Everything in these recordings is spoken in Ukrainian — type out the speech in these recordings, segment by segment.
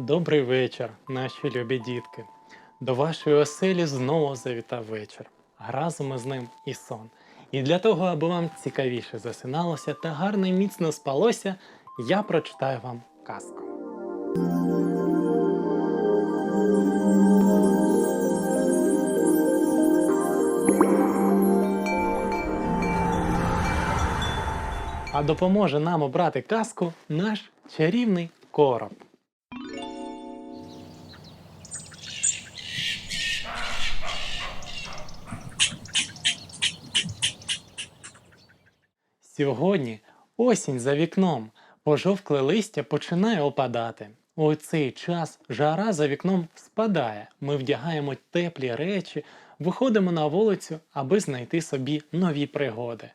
Добрий вечір, наші любі дітки. До вашої оселі знову завітав вечір. Разом із ним і сон. І для того, аби вам цікавіше засиналося та гарно і міцно спалося, я прочитаю вам казку. А допоможе нам обрати казку наш чарівний короб. Сьогодні осінь за вікном, пожовкле листя починає опадати. У цей час жара за вікном спадає. Ми вдягаємо теплі речі, виходимо на вулицю, аби знайти собі нові пригоди.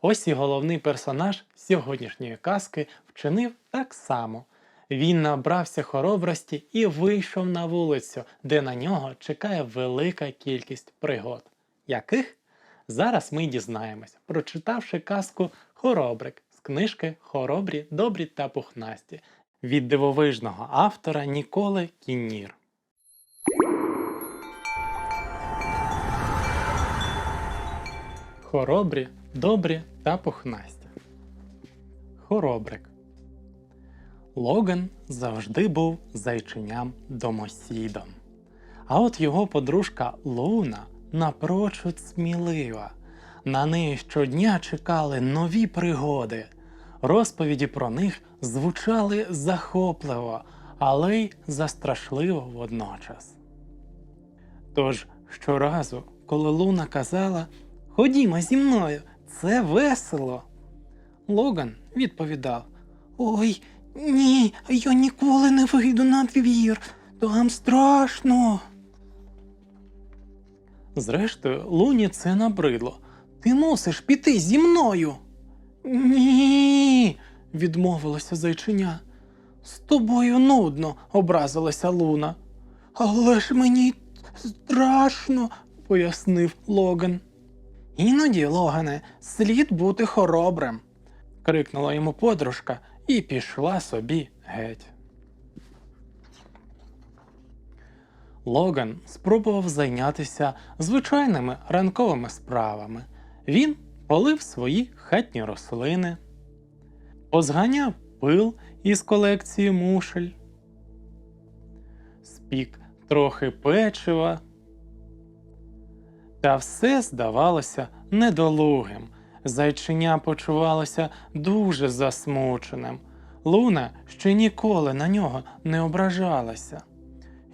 Ось і головний персонаж сьогоднішньої казки вчинив так само. Він набрався хоробрості і вийшов на вулицю, де на нього чекає велика кількість пригод. Яких? Зараз ми дізнаємось, прочитавши казку Хоробрик з книжки Хоробрі, добрі та пухнасті від дивовижного автора Ніколи Кіннір. Хоробрі, добрі та пухнасті. Хоробрик. Логан завжди був зайченям домосідом. А от його подружка Луна напрочуд смілива. На неї щодня чекали нові пригоди. Розповіді про них звучали захопливо, але й застрашливо водночас. Тож щоразу, коли Луна казала Ходімо зі мною, це весело. Логан відповідав Ой, ні, я ніколи не вийду на двір, там страшно. Зрештою, Луні це набридло. Ти мусиш піти зі мною. Ні, відмовилося зайчиня. З тобою нудно, образилася Луна. Але ж мені страшно, пояснив Логан. Іноді, Логане, слід бути хоробрим, крикнула йому подружка і пішла собі геть. Логан спробував зайнятися звичайними ранковими справами. Він полив свої хатні рослини, позганяв пил із колекції мушель, спік трохи печива. Та все здавалося недолугим. Зайчиня почувалося дуже засмученим. Луна ще ніколи на нього не ображалася.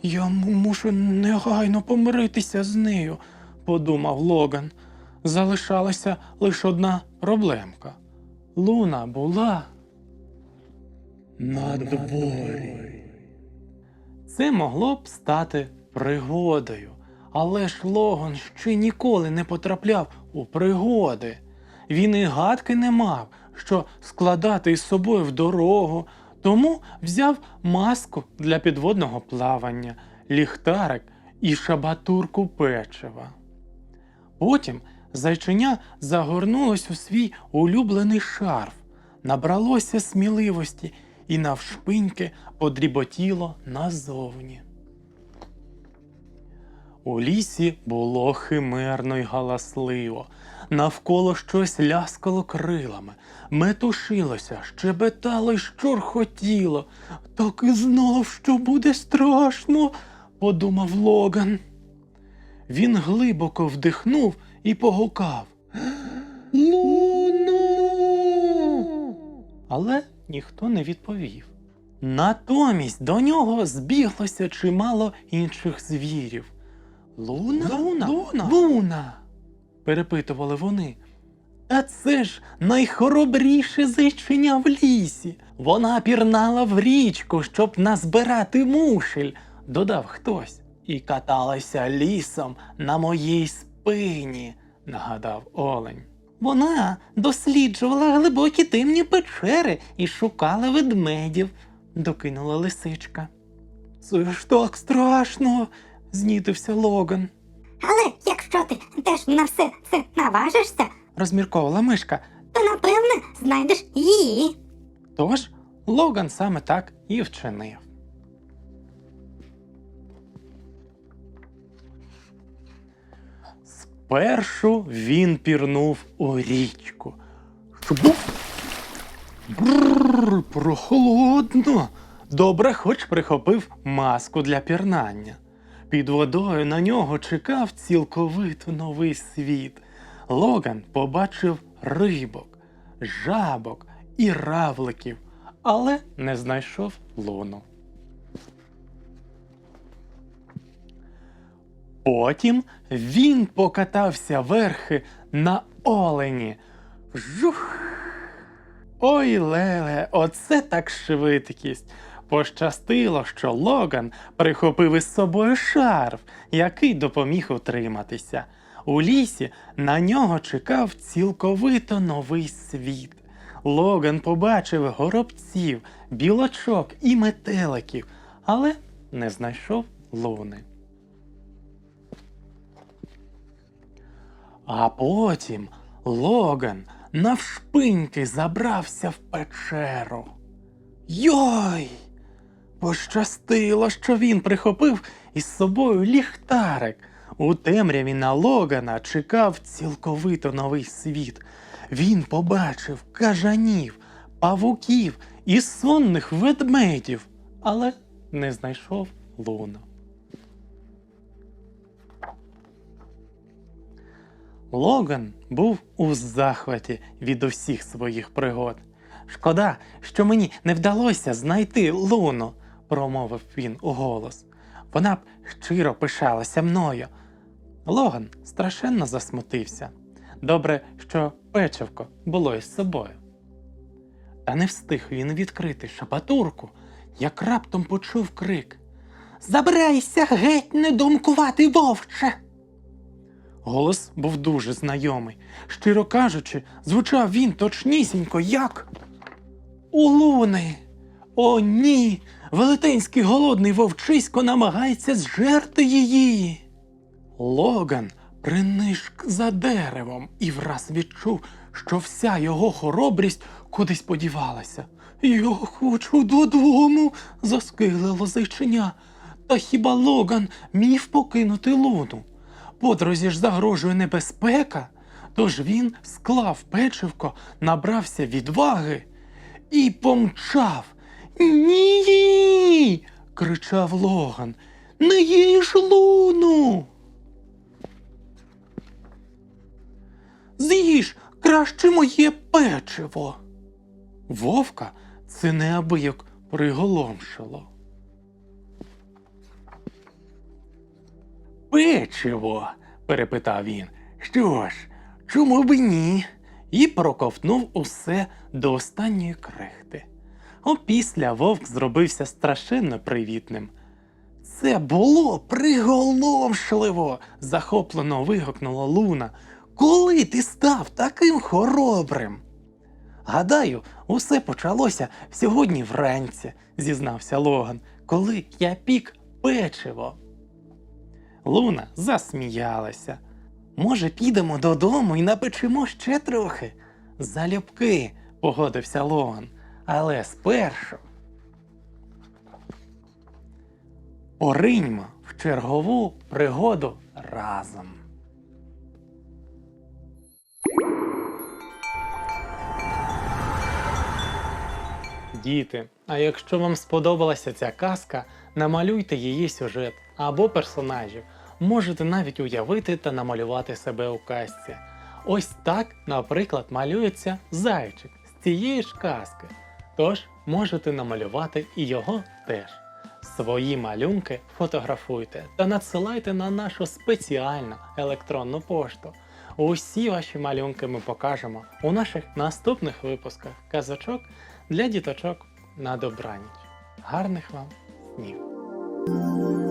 Я мушу негайно помиритися з нею, подумав Логан. Залишалася лише одна проблемка. Луна була на дворі. Це могло б стати пригодою, але ж Логан ще ніколи не потрапляв у пригоди. Він і гадки не мав, що складати із собою в дорогу, тому взяв маску для підводного плавання, ліхтарик і шабатурку печива. Потім зайчиня загорнулось у свій улюблений шарф, набралося сміливості і навшпиньки подріботіло назовні. У лісі було химерно й галасливо. Навколо щось ляскало крилами, метушилося, щебетало й щурхотіло. Так і знав, що буде страшно, подумав Логан. Він глибоко вдихнув і погукав. Луно. Але ніхто не відповів. Натомість до нього збіглося чимало інших звірів. Луна? Луна? Луна? Луна. перепитували вони. Та це ж найхоробріше зайчиня в лісі. Вона пірнала в річку, щоб назбирати мушель, додав хтось, і каталася лісом на моїй спині, нагадав олень. Вона досліджувала глибокі темні печери і шукала ведмедів, докинула лисичка. Це ж так страшно, знітився Логан, Але якщо ти теж на все це наважишся, розмірковувала мишка. то напевне знайдеш її. Тож Логан саме так і вчинив. Спершу він пірнув у річку. Шбуф! Бррр, прохолодно. Добре, хоч прихопив маску для пірнання. Під водою на нього чекав цілковито новий світ. Логан побачив рибок, жабок і равликів, але не знайшов луну. Потім він покатався верхи на олені. Вжух! Ой, Леле, оце так швидкість. Пощастило, що Логан прихопив із собою шарф, який допоміг утриматися. У лісі на нього чекав цілковито новий світ. Логан побачив горобців, білочок і метеликів, але не знайшов луни. А потім Логан навшпиньки забрався в печеру. Йой! Пощастило, що він прихопив із собою ліхтарик. У темряві на Логана чекав цілковито новий світ. Він побачив кажанів, павуків і сонних ведмедів, але не знайшов луну. Логан був у захваті від усіх своїх пригод. Шкода, що мені не вдалося знайти Луну, промовив він у голос. Вона б щиро пишалася мною. Логан страшенно засмутився. Добре, що печивко було із собою. Та не встиг він відкрити шапатурку, як раптом почув крик Забирайся геть, недумкувати вовче! Голос був дуже знайомий. Щиро кажучи, звучав він точнісінько, як у луни. О, ні! Велетенський голодний вовчисько намагається зжерти її. Логан принишк за деревом і враз відчув, що вся його хоробрість кудись подівалася. Я хочу додому, заскиглило зайчиня. Та хіба Логан міг покинути луну? Подрузі ж загрожує небезпека. Тож він склав печивко, набрався відваги і помчав. Ні. кричав Логан. Не їж луну. З'їж краще моє печиво. Вовка це неабияк приголомшило. Печиво? перепитав він. Що ж, чому б ні? І проковтнув усе до останньої крихти. Опісля вовк зробився страшенно привітним. Це було приголомшливо. захоплено вигукнула Луна. Коли ти став таким хоробрим? Гадаю, усе почалося сьогодні вранці, зізнався Логан, коли я пік печиво. Луна засміялася. Може, підемо додому і напечемо ще трохи? Залюбки, погодився Логан. Але спершу. Пориньмо в чергову пригоду разом. Діти, а якщо вам сподобалася ця казка, намалюйте її сюжет або персонажів. Можете навіть уявити та намалювати себе у казці. Ось так, наприклад, малюється зайчик з цієї ж казки. Тож можете намалювати і його теж. Свої малюнки фотографуйте та надсилайте на нашу спеціальну електронну пошту. Усі ваші малюнки ми покажемо у наших наступних випусках казочок для діточок на добраніч. Гарних вам снів!